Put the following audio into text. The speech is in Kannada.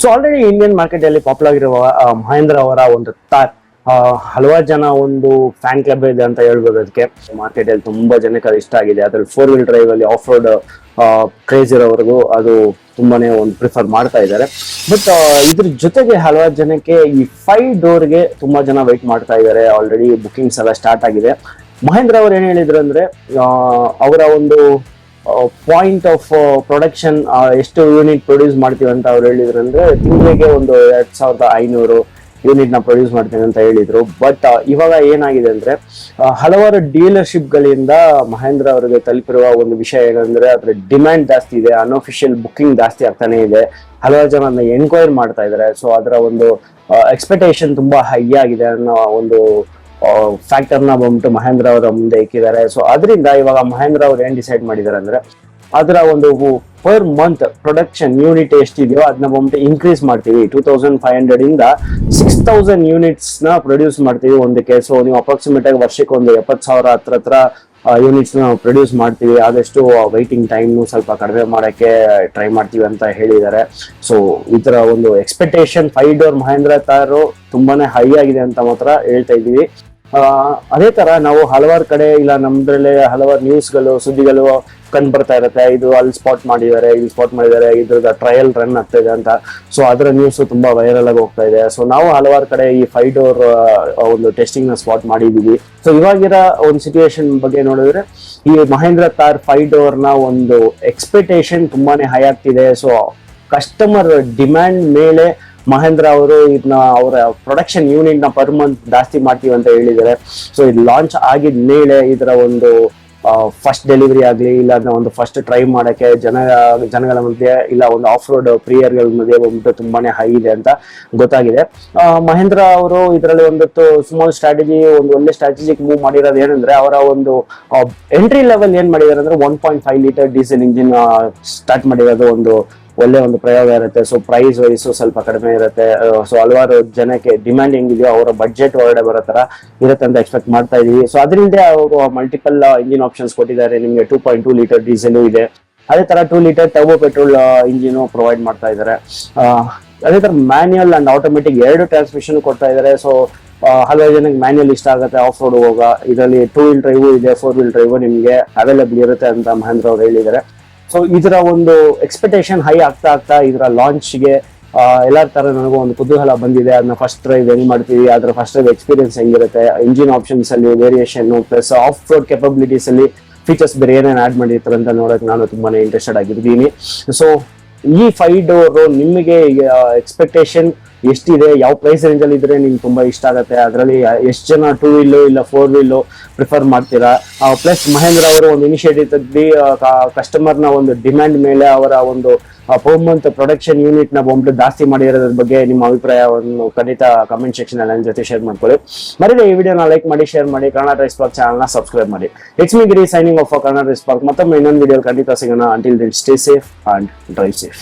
ಸೊ ಆಲ್ರೆಡಿ ಇಂಡಿಯನ್ ಮಾರ್ಕೆಟ್ ಅಲ್ಲಿ ಪಾಪ್ಯುಲರ್ ಆಗಿರುವ ಮಹೇಂದ್ರ ಅವರ ಒಂದು ತಾರ್ ಹಲವಾರು ಜನ ಒಂದು ಫ್ಯಾನ್ ಕ್ಲಬ್ ಇದೆ ಅಂತ ಹೇಳ್ಬೋದು ಅದಕ್ಕೆ. ಮಾರ್ಕೆಟ್ ಅಲ್ಲಿ ತುಂಬಾ ಜನಕ್ಕೆ ಅದು ಇಷ್ಟ ಆಗಿದೆ. ಅದ್ರಲ್ಲಿ ಫೋರ್ ವೀಲ್ ಡ್ರೈವ್ ಅಲ್ಲಿ ಆಫ್ ರೋಡ್ ಕ್ರೇಜ್ ಇರೋವರೆಗೂ ಅದು ತುಂಬಾನೇ ಒಂದು ಪ್ರಿಫರ್ ಮಾಡ್ತಾ ಇದ್ದಾರೆ. ಬಟ್ ಇದ್ರ ಜೊತೆಗೆ ಹಲವಾರು ಜನಕ್ಕೆ ಈ ಫೈವ್ ಡೋರ್ಗೆ ತುಂಬಾ ಜನ ವೆಯ್ಟ್ ಮಾಡ್ತಾ ಇದ್ದಾರೆ. ಆಲ್ರೆಡಿ ಬುಕಿಂಗ್ಸ್ ಎಲ್ಲ ಸ್ಟಾರ್ಟ್ ಆಗಿದೆ. ಮಹೇಂದ್ರ ಅವ್ರು ಏನ್ ಹೇಳಿದ್ರು ಅಂದ್ರೆ ಅವರ ಒಂದು ಪಾಯಿಂಟ್ ಆಫ್ ಪ್ರೊಡಕ್ಷನ್ ಎಷ್ಟು ಯೂನಿಟ್ ಪ್ರೊಡ್ಯೂಸ್ ಮಾಡ್ತೀವಿ ಅಂತ ಅವ್ರು ಹೇಳಿದ್ರು ಅಂದ್ರೆ ತಿಂಗಳಿಗೆ ಒಂದು ಎರಡ್ ಸಾವಿರದ ಐನೂರು ಯೂನಿಟ್ನ ಪ್ರೊಡ್ಯೂಸ್ ಮಾಡ್ತೇನೆ ಅಂತ ಹೇಳಿದ್ರು. ಬಟ್ ಇವಾಗ ಏನಾಗಿದೆ ಅಂದ್ರೆ ಹಲವಾರು ಡೀಲರ್ಶಿಪ್ ಗಳಿಂದ ಮಹೇಂದ್ರ ಅವರಿಗೆ ತಲುಪಿರುವ ಒಂದು ವಿಷಯ ಏನಂದ್ರೆ ಅದ್ರ ಡಿಮ್ಯಾಂಡ್ ಜಾಸ್ತಿ ಇದೆ ಅನ್ಅಫಿಷಿಯಲ್ ಬುಕ್ಕಿಂಗ್ ಜಾಸ್ತಿ ಆಗ್ತಾನೆ ಇದೆ. ಹಲವಾರು ಜನ ಅದನ್ನ ಎನ್ಕ್ವೈರ್ ಮಾಡ್ತಾ ಇದ್ದಾರೆ. ಸೊ ಅದರ ಒಂದು ಎಕ್ಸ್ಪೆಕ್ಟೇಷನ್ ತುಂಬಾ ಹೈ ಆಗಿದೆ ಅನ್ನೋ ಒಂದು ಫ್ಯಾಕ್ಟರ್ನ ಬಂದ್ಬಿಟ್ಟು ಮಹೇಂದ್ರ ಅವರ ಮುಂದೆ ಇಕ್ಕಿದ್ದಾರೆ. ಸೊ ಅದರಿಂದ ಇವಾಗ ಮಹೇಂದ್ರ ಅವ್ರು ಏನ್ ಡಿಸೈಡ್ ಮಾಡಿದ್ದಾರೆ ಅಂದ್ರೆ ಅದರ ಒಂದು ಪರ್ ಮಂತ್ ಪ್ರೊಡಕ್ಷನ್ ಯೂನಿಟ್ ಎಷ್ಟಿದೆಯೋ ಅದನ್ನ ಬಂದ್ಬಿಟ್ಟು ಇನ್ಕ್ರೀಸ್ ಮಾಡ್ತೀವಿ. ಟೂ ತೌಸಂಡ್ ಫೈವ್ ಹಂಡ್ರೆಡ್ ಇಂದ ಸಿಕ್ಸ್ ತೌಸಂಡ್ ಯೂನಿಟ್ಸ್ನ ಪ್ರೊಡ್ಯೂಸ್ ಮಾಡ್ತೀವಿ ಒಂದಕ್ಕೆ. ಸೊ ನೀವು ಅಪ್ರಾಕ್ಸಿಮೇಟ್ ಆಗಿ ವರ್ಷಕ್ಕೆ ಒಂದು ಎಪ್ಪತ್ತು ಸಾವಿರ ಹತ್ರ ಹತ್ರ ಯೂನಿಟ್ಸ್ ನಾವು ಪ್ರೊಡ್ಯೂಸ್ ಮಾಡ್ತೀವಿ. ಆದಷ್ಟು ವೈಟಿಂಗ್ ಟೈಮ್ ಸ್ವಲ್ಪ ಕಡಿಮೆ ಮಾಡೋಕ್ಕೆ ಟ್ರೈ ಮಾಡ್ತೀವಿ ಅಂತ ಹೇಳಿದ್ದಾರೆ. ಸೊ ಈ ತರ ಒಂದು expectation five door Mahindra Thar ತುಂಬಾನೇ ಹೈ ಆಗಿದೆ ಅಂತ ಮಾತ್ರ ಹೇಳ್ತಾ ಇದೀವಿ ಆ, ಅದೇ ತರ ನಾವು ಹಲವಾರು ಕಡೆ ಇಲ್ಲ ನಮ್ದ್ರಲ್ಲೇ ಹಲವಾರು ನ್ಯೂಸ್ಗಳು ಸುದ್ದಿಗಳು ಕಂಡು ಬರ್ತಾ ಇರುತ್ತೆ. ಇದು ಅಲ್ಲಿ ಸ್ಪಾಟ್ ಮಾಡಿದ್ದಾರೆ, ಇಲ್ಲಿ ಸ್ಪಾಟ್ ಮಾಡಿದ್ದಾರೆ ಇದ್ರದ ಟ್ರಯಲ್ ರನ್ ಆಗ್ತಾ ಇದೆ ಅಂತ. ಸೊ ಅದರ ನ್ಯೂಸ್ ತುಂಬಾ ವೈರಲ್ ಆಗಿ ಹೋಗ್ತಾ ಇದೆ. ಸೊ ನಾವು ಹಲವಾರು ಕಡೆ ಈ ಫೈವ್ ಡೋರ್ ಒಂದು ಟೆಸ್ಟಿಂಗ್ನ ಸ್ಪಾಟ್ ಮಾಡಿದೀವಿ ಸೊ ಇವಾಗಿರೋ ಒಂದು ಸಿಚುವೇಶನ್ ಬಗ್ಗೆ ನೋಡಿದ್ರೆ, ಈ ಮಹೇಂದ್ರ ತಾರ್ ಫೈವ್ ಡೋರ್ನ ಒಂದು ಎಕ್ಸ್ಪೆಕ್ಟೇಷನ್ ತುಂಬಾನೇ ಹೈ ಆಗ್ತಿದೆ. ಸೊ ಕಸ್ಟಮರ್ ಡಿಮ್ಯಾಂಡ್ ಮೇಲೆ ಮಹೇಂದ್ರ ಅವರು ಇದನ್ನ ಅವರ ಪ್ರೊಡಕ್ಷನ್ ಯೂನಿಟ್ನ ಪರ್ ಮಂತ್ ಜಾಸ್ತಿ ಮಾಡ್ತೀವಿ ಅಂತ ಹೇಳಿದ್ದಾರೆ. ಸೊ ಇದು ಲಾಂಚ್ ಆಗಿದ ಮೇಲೆ ಇದರ ಒಂದು ಫಸ್ಟ್ ಡೆಲಿವರಿ ಆಗಲಿ ಇಲ್ಲ ಅದನ್ನ ಒಂದು ಫಸ್ಟ್ ಟ್ರೈ ಮಾಡೋಕ್ಕೆ ಜನ, ಜನಗಳ ಮಧ್ಯೆ ಇಲ್ಲ, ಒಂದು ಆಫ್ ರೋಡ್ ಪ್ರಿಯರ್ಗಳ ಮಧ್ಯೆ ಒಂದು ತುಂಬಾನೇ ಹೈ ಇದೆ ಅಂತ ಗೊತ್ತಾಗಿದೆ. ಮಹೇಂದ್ರ ಅವರು ಇದರಲ್ಲಿ ಒಂದು ಸುಮಾರು ಸ್ಟ್ರಾಟಜಿ ಒಂದು ಒಳ್ಳೆ ಸ್ಟ್ರಾಟಜಿಕ್ ಮೂವ್ ಮಾಡಿರೋದು ಏನಂದ್ರೆ ಅವರ ಒಂದು ಎಂಟ್ರಿ ಲೆವೆಲ್ ಏನ್ ಮಾಡಿದ್ದಾರೆ ಅಂದ್ರೆ one point five litre diesel engine start ಮಾಡಿರೋದು ಒಂದು ಒಳ್ಳೆ ಒಂದು ಪ್ರಯೋಗ ಇರುತ್ತೆ. ಸೊ ಪ್ರೈಸ್ ವೈಸ್ ಸ್ವಲ್ಪ ಕಡಿಮೆ ಇರುತ್ತೆ. ಸೊ ಹಲವಾರು ಜನಕ್ಕೆ ಡಿಮ್ಯಾಂಡ್ ಹೆಂಗಿದೆಯೋ ಅವರ ಬಜೆಟ್ ಒಳಗಡೆ ಬರೋ ತರ ಇರುತ್ತೆ ಅಂತ ಎಕ್ಸ್ಪೆಕ್ಟ್ ಮಾಡ್ತಾ ಇದೀವಿ. ಸೊ ಅದರಿಂದ ಅವರು ಮಲ್ಟಿಪಲ್ ಇಂಜಿನ್ ಆಪ್ಷನ್ಸ್ ಕೊಟ್ಟಿದ್ದಾರೆ. ನಿಮಗೆ two point two litre diesel ಇದೆ. ಅದೇ ತರ two litre turbo petrol engine provide ಮಾಡ್ತಾ ಇದ್ದಾರೆ. ಅದೇ ತರ ಮ್ಯಾನ್ಯಲ್ ಅಂಡ್ ಆಟೋಮೆಟಿಕ್ ಎರಡು ಟ್ರಾನ್ಸ್ಮಿಷನ್ ಕೊಡ್ತಾ ಇದ್ದಾರೆ. ಸೊ ಹಲವಾರು ಜನಕ್ಕೆ ಮ್ಯಾನ್ಯಲ್ ಇಷ್ಟ ಆಗುತ್ತೆ. ಆಫ್ ರೋಡ್ ಹೋಗ ಇದರಲ್ಲಿ ಟೂ ವೀಲ್ ಡ್ರೈವ್ ಇದೆ ಫೋರ್ ವೀಲ್ ಡ್ರೈವ್ ನಿಮಗೆ ಅವೈಲೇಬಲ್ ಇರುತ್ತೆ ಅಂತ ಮಹೇಂದ್ರ ಅವರು ಹೇಳಿದ್ದಾರೆ. ಸೊ ಇದರ ಒಂದು ಎಕ್ಸ್ಪೆಕ್ಟೇಷನ್ ಹೈ ಆಗ್ತಾ ಆಗ್ತಾ ಇದರ ಲಾಂಚ್ಗೆ ಎಲ್ಲರ ತರ ನನಗೂ ಒಂದು ಕುತೂಹಲ ಬಂದಿದೆ. ಅದನ್ನ ಫಸ್ಟ್ ಡ್ರೈವ್ ಹೆಂಗ್ ಮಾಡ್ತೀವಿ, ಅದರ ಫಸ್ಟ್ ಡ್ರೈವ್ ಎಕ್ಸ್ಪೀರಿಯನ್ಸ್ ಹೆಂಗಿರುತ್ತೆ ಇಂಜಿನ್ ಆಪ್ಷನ್ಸ್ ಅಲ್ಲಿ variation plus off road capabilities ಅಲ್ಲಿ ಫೀಚರ್ಸ್ ಬೇರೆ ಏನೇನು ಆಡ್ ಮಾಡಿರ್ತಾರೆ ಅಂತ ನೋಡೋಕೆ ನಾನು ತುಂಬಾ ಇಂಟ್ರೆಸ್ಟೆಡ್ ಆಗಿದ್ದೀನಿ. ಸೊ ಈ ಫೈವ್ ಡೋರ್ ನಿಮಗೆ ಎಕ್ಸ್ಪೆಕ್ಟೇಷನ್ ಎಷ್ಟಿದೆ? ಯಾವ ಪ್ರೈಸ್ ರೇಂಜ್ ಅಲ್ಲಿ ಇದ್ರೆ ನಿಮ್ಗೆ ತುಂಬಾ ಇಷ್ಟ ಆಗುತ್ತೆ? ಅದರಲ್ಲಿ ಎಷ್ಟು ಜನ ಟೂ ವೀಲ್ ಇಲ್ಲ ಫೋರ್ ವೀಲ್ ಪ್ರಿಫರ್ ಮಾಡ್ತೀರಾ? ಪ್ಲಸ್ ಮಹೇಂದ್ರ ಅವರು ಒಂದು ಇನಿಷಿಯೇಟಿವ್ ತೆಗ್ದು ನ ಒಂದು ಡಿಮ್ಯಾಂಡ್ ಮೇಲೆ ಅವರ ಒಂದು ಪರ್ ಮಂತ್ ಪ್ರೊಡಕ್ಷನ್ನ ಬಂದ್ಬಿಟ್ಟು ಜಾಸ್ತಿ ಮಾಡಿರೋದ್ರ ಬಗ್ಗೆ ನಿಮ್ಮ ಅಭಿಪ್ರಾಯವನ್ನು ಖಂಡಿತ ಕಮೆಂಟ್ ಸೆಕ್ಷನ್ ಅಲ್ಲಿ ನನ್ನ ಜೊತೆ ಶೇರ್ ಮಾಡ್ಕೊಳ್ಳಿ. ಮರಿದೆ ಈ ವಿಡಿಯೋನ ಲೈಕ್ ಮಾಡಿ ಶೇರ್ ಮಾಡಿ, ಕನ್ನಡ ರೈಸ್ ಪಾರ್ಕ್ ಚಾನಲ್ನ ಸಬ್ಸ್ಕ್ರೈಬ್ ಮಾಡಿ. It's me Giri signing off Kannada DriveSpark ಮತ್ತೊಮ್ಮೆ ಇನ್ನೊಂದು ವಿಡಿಯೋ ಖಂಡಿತ ಸಿಗೋಣ. Until then stay safe and drive safe